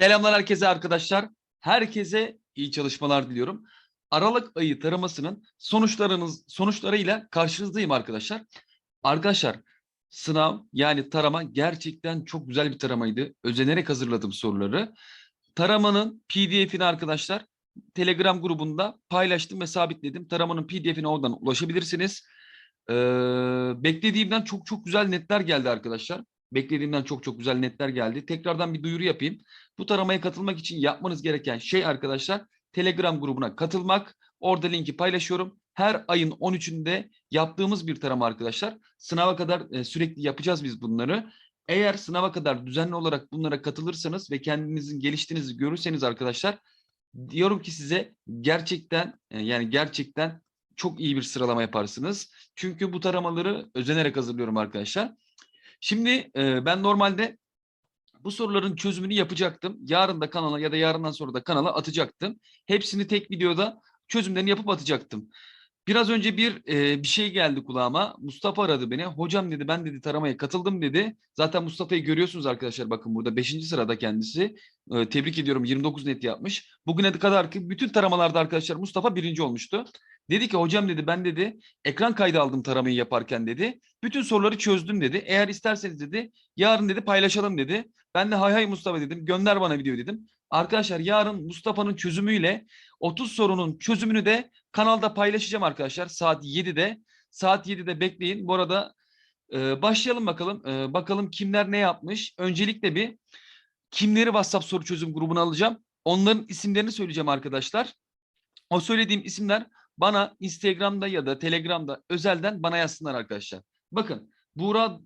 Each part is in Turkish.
Selamlar herkese arkadaşlar. Herkese iyi çalışmalar diliyorum. Aralık ayı taramasının sonuçlarınız sonuçlarıyla karşınızdayım arkadaşlar. Arkadaşlar sınav yani tarama gerçekten çok güzel bir taramaydı. Özenerek hazırladım soruları. Taramanın PDF'ini arkadaşlar Telegram grubunda paylaştım ve sabitledim. Taramanın PDF'ine oradan ulaşabilirsiniz. Ee, beklediğimden çok çok güzel netler geldi arkadaşlar. Beklediğimden çok çok güzel netler geldi. Tekrardan bir duyuru yapayım. Bu taramaya katılmak için yapmanız gereken şey arkadaşlar Telegram grubuna katılmak. Orada linki paylaşıyorum. Her ayın 13'ünde yaptığımız bir tarama arkadaşlar. Sınava kadar e, sürekli yapacağız biz bunları. Eğer sınava kadar düzenli olarak bunlara katılırsanız ve kendinizin geliştiğinizi görürseniz arkadaşlar diyorum ki size gerçekten e, yani gerçekten çok iyi bir sıralama yaparsınız. Çünkü bu taramaları özenerek hazırlıyorum arkadaşlar. Şimdi e, ben normalde bu soruların çözümünü yapacaktım. Yarın da kanala ya da yarından sonra da kanala atacaktım. Hepsini tek videoda çözümlerini yapıp atacaktım. Biraz önce bir e, bir şey geldi kulağıma. Mustafa aradı beni. Hocam dedi ben dedi taramaya katıldım dedi. Zaten Mustafa'yı görüyorsunuz arkadaşlar bakın burada 5. sırada kendisi. E, tebrik ediyorum 29 net yapmış. Bugüne kadar ki bütün taramalarda arkadaşlar Mustafa birinci olmuştu. Dedi ki hocam dedi ben dedi ekran kaydı aldım taramayı yaparken dedi. Bütün soruları çözdüm dedi. Eğer isterseniz dedi yarın dedi paylaşalım dedi. Ben de hay hay Mustafa dedim gönder bana video dedim. Arkadaşlar yarın Mustafa'nın çözümüyle 30 sorunun çözümünü de kanalda paylaşacağım arkadaşlar saat 7'de. Saat 7'de bekleyin. Bu arada e, başlayalım bakalım. E, bakalım kimler ne yapmış. Öncelikle bir kimleri WhatsApp soru çözüm grubuna alacağım. Onların isimlerini söyleyeceğim arkadaşlar. O söylediğim isimler bana Instagram'da ya da Telegram'da özelden bana yazsınlar arkadaşlar. Bakın Buğra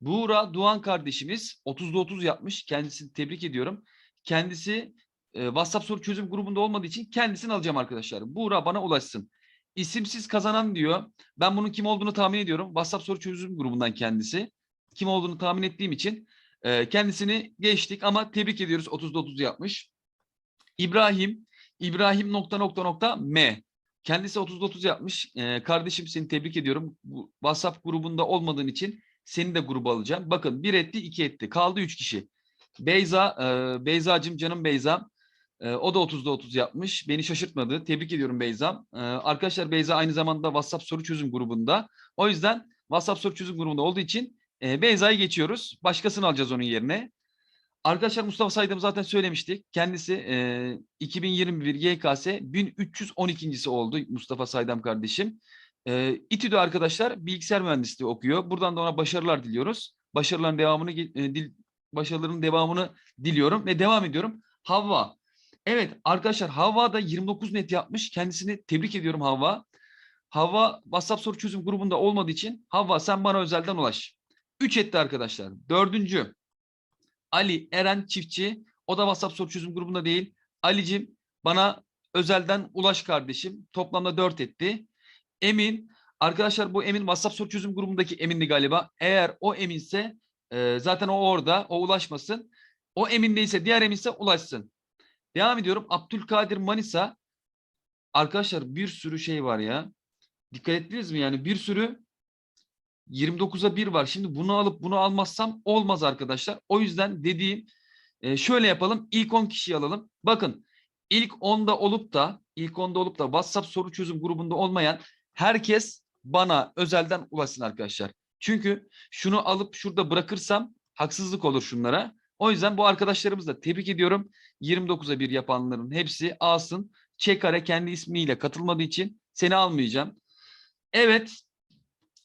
Buğra Doğan kardeşimiz 30'da 30 yapmış. Kendisini tebrik ediyorum. Kendisi e, WhatsApp soru çözüm grubunda olmadığı için kendisini alacağım arkadaşlar. Buğra bana ulaşsın. İsimsiz kazanan diyor. Ben bunun kim olduğunu tahmin ediyorum. WhatsApp soru çözüm grubundan kendisi. Kim olduğunu tahmin ettiğim için e, kendisini geçtik ama tebrik ediyoruz. 30'da 30 yapmış. İbrahim İbrahim nokta nokta nokta M. Kendisi 30'da 30 yapmış. E, kardeşim seni tebrik ediyorum. Bu WhatsApp grubunda olmadığın için seni de gruba alacağım. Bakın bir etti iki etti. Kaldı üç kişi. Beyza, e, Beyza'cığım canım Beyza. E, o da 30'da 30 yapmış. Beni şaşırtmadı. Tebrik ediyorum Beyza. E, arkadaşlar Beyza aynı zamanda WhatsApp soru çözüm grubunda. O yüzden WhatsApp soru çözüm grubunda olduğu için e, Beyza'yı geçiyoruz. Başkasını alacağız onun yerine. Arkadaşlar Mustafa Saydam zaten söylemiştik. Kendisi e, 2021 YKS 1312.si oldu Mustafa Saydam kardeşim. E, İTÜ'de arkadaşlar bilgisayar mühendisliği okuyor. Buradan da ona başarılar diliyoruz. Başarıların devamını e, dil, başarıların devamını diliyorum ve devam ediyorum. Havva. Evet arkadaşlar Havva da 29 net yapmış. Kendisini tebrik ediyorum Havva. Havva WhatsApp soru çözüm grubunda olmadığı için Havva sen bana özelden ulaş. 3 etti arkadaşlar. Dördüncü Ali Eren Çiftçi. O da WhatsApp soru çözüm grubunda değil. Ali'cim bana özelden ulaş kardeşim. Toplamda 4 etti. Emin. Arkadaşlar bu Emin WhatsApp soru çözüm grubundaki Emin'di galiba. Eğer o Eminse e, zaten o orada. O ulaşmasın. O Emin değilse diğer Eminse ulaşsın. Devam ediyorum. Abdülkadir Manisa. Arkadaşlar bir sürü şey var ya. Dikkat ettiniz mi? Yani bir sürü 29'a 1 var. Şimdi bunu alıp bunu almazsam olmaz arkadaşlar. O yüzden dediğim e, şöyle yapalım. İlk 10 kişiyi alalım. Bakın ilk 10'da olup da ilk 10'da olup da WhatsApp soru çözüm grubunda olmayan herkes bana özelden ulaşsın arkadaşlar. Çünkü şunu alıp şurada bırakırsam haksızlık olur şunlara. O yüzden bu arkadaşlarımızı da tebrik ediyorum. 29'a 1 yapanların hepsi alsın. Çekare kendi ismiyle katılmadığı için seni almayacağım. Evet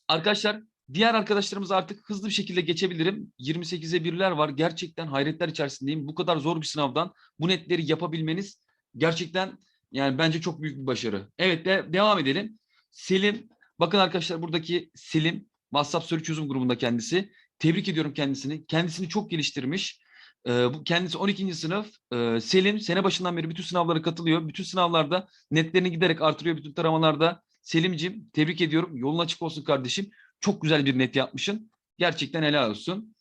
arkadaşlar diğer arkadaşlarımız artık hızlı bir şekilde geçebilirim. 28'e 1'ler var. Gerçekten hayretler içerisindeyim. Bu kadar zor bir sınavdan bu netleri yapabilmeniz gerçekten yani bence çok büyük bir başarı. Evet de, devam edelim. Selim bakın arkadaşlar buradaki Selim WhatsApp soru çözüm grubunda kendisi. Tebrik ediyorum kendisini. Kendisini çok geliştirmiş. Ee, bu kendisi 12. sınıf. Ee, Selim sene başından beri bütün sınavlara katılıyor. Bütün sınavlarda netlerini giderek artırıyor bütün taramalarda. Selim'cim tebrik ediyorum. Yolun açık olsun kardeşim. Çok güzel bir net yapmışsın. Gerçekten helal olsun.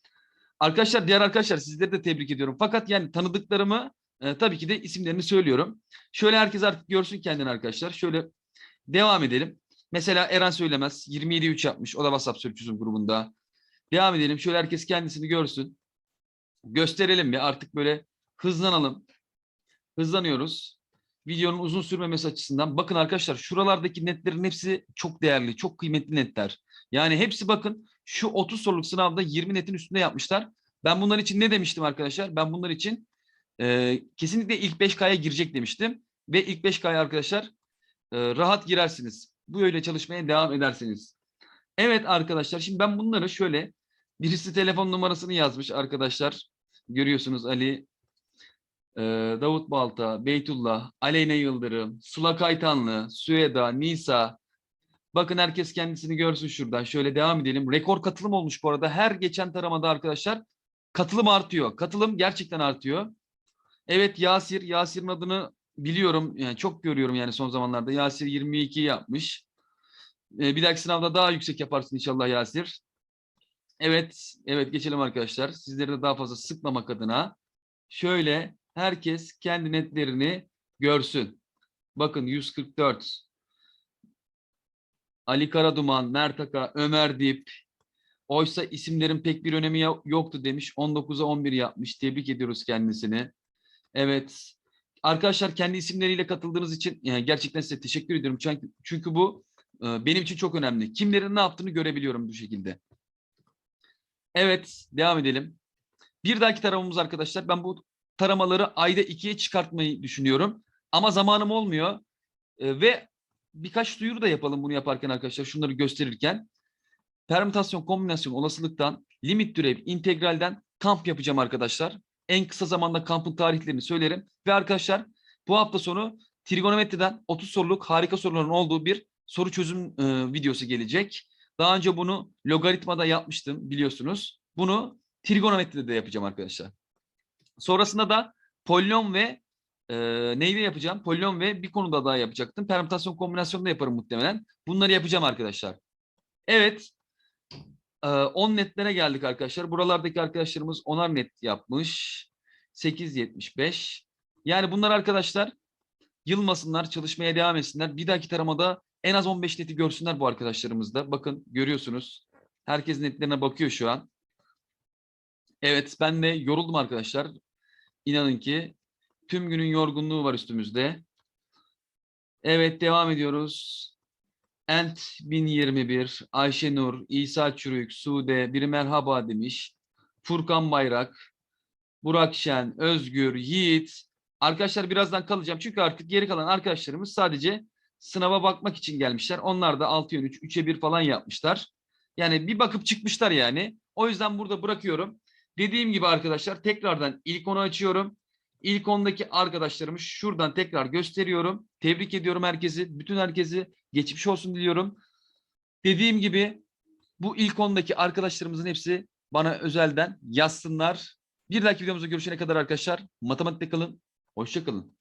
Arkadaşlar diğer arkadaşlar sizleri de tebrik ediyorum. Fakat yani tanıdıklarımı e, tabii ki de isimlerini söylüyorum. Şöyle herkes artık görsün kendini arkadaşlar. Şöyle devam edelim. Mesela Eren Söylemez 27-3 yapmış. O da WhatsApp soru çözüm grubunda. Devam edelim. Şöyle herkes kendisini görsün. Gösterelim mi? Artık böyle hızlanalım. Hızlanıyoruz. Videonun uzun sürmemesi açısından. Bakın arkadaşlar şuralardaki netlerin hepsi çok değerli, çok kıymetli netler. Yani hepsi bakın şu 30 soruluk sınavda 20 netin üstünde yapmışlar. Ben bunlar için ne demiştim arkadaşlar? Ben bunlar için e, kesinlikle ilk 5K'ya girecek demiştim. Ve ilk 5K'ya arkadaşlar e, rahat girersiniz. Bu öyle çalışmaya devam ederseniz. Evet arkadaşlar şimdi ben bunları şöyle birisi telefon numarasını yazmış arkadaşlar. Görüyorsunuz Ali, e, Davut Balta, Beytullah, Aleyna Yıldırım, Sula Kaytanlı, Süeda, Nisa. Bakın herkes kendisini görsün şuradan. Şöyle devam edelim. Rekor katılım olmuş bu arada. Her geçen taramada arkadaşlar katılım artıyor. Katılım gerçekten artıyor. Evet Yasir, Yasir'in adını biliyorum. Yani çok görüyorum yani son zamanlarda. Yasir 22 yapmış. Ee, bir dahaki sınavda daha yüksek yaparsın inşallah Yasir. Evet, evet geçelim arkadaşlar. Sizleri de daha fazla sıkmamak adına şöyle herkes kendi netlerini görsün. Bakın 144. Ali Karaduman, Mert Aka, Ömer Dip. Oysa isimlerin pek bir önemi yo- yoktu demiş. 19'a 11 yapmış. Tebrik ediyoruz kendisini. Evet. Arkadaşlar kendi isimleriyle katıldığınız için yani gerçekten size teşekkür ediyorum. Çünkü, çünkü bu e, benim için çok önemli. Kimlerin ne yaptığını görebiliyorum bu şekilde. Evet, devam edelim. Bir dahaki taramamız arkadaşlar. Ben bu taramaları ayda ikiye çıkartmayı düşünüyorum. Ama zamanım olmuyor. E, ve birkaç duyuru da yapalım bunu yaparken arkadaşlar. Şunları gösterirken. Permütasyon, kombinasyon, olasılıktan, limit türev, integralden kamp yapacağım arkadaşlar. En kısa zamanda kampın tarihlerini söylerim. Ve arkadaşlar bu hafta sonu trigonometriden 30 soruluk harika soruların olduğu bir soru çözüm e, videosu gelecek. Daha önce bunu logaritmada yapmıştım biliyorsunuz. Bunu trigonometride de yapacağım arkadaşlar. Sonrasında da polinom ve e, neyle yapacağım? Polinom ve bir konuda daha yapacaktım. Permütasyon kombinasyonu da yaparım muhtemelen. Bunları yapacağım arkadaşlar. Evet. E, 10 netlere geldik arkadaşlar. Buralardaki arkadaşlarımız 10'ar net yapmış. 8.75. Yani bunlar arkadaşlar yılmasınlar, çalışmaya devam etsinler. Bir dahaki taramada en az 15 neti görsünler bu arkadaşlarımız da. Bakın görüyorsunuz. Herkes netlerine bakıyor şu an. Evet ben de yoruldum arkadaşlar. İnanın ki tüm günün yorgunluğu var üstümüzde. Evet devam ediyoruz. Ent 1021, Ayşenur, İsa Çürük, Sude, bir merhaba demiş. Furkan Bayrak, Burak Şen, Özgür, Yiğit. Arkadaşlar birazdan kalacağım. Çünkü artık geri kalan arkadaşlarımız sadece sınava bakmak için gelmişler. Onlar da 6'ya 3, 3'e 1 falan yapmışlar. Yani bir bakıp çıkmışlar yani. O yüzden burada bırakıyorum. Dediğim gibi arkadaşlar tekrardan ilk onu açıyorum. İlk ondaki arkadaşlarımı şuradan tekrar gösteriyorum. Tebrik ediyorum herkesi. Bütün herkesi geçmiş olsun diliyorum. Dediğim gibi bu ilk ondaki arkadaşlarımızın hepsi bana özelden yazsınlar. Bir dahaki videomuzda görüşene kadar arkadaşlar matematikte kalın. Hoşça kalın.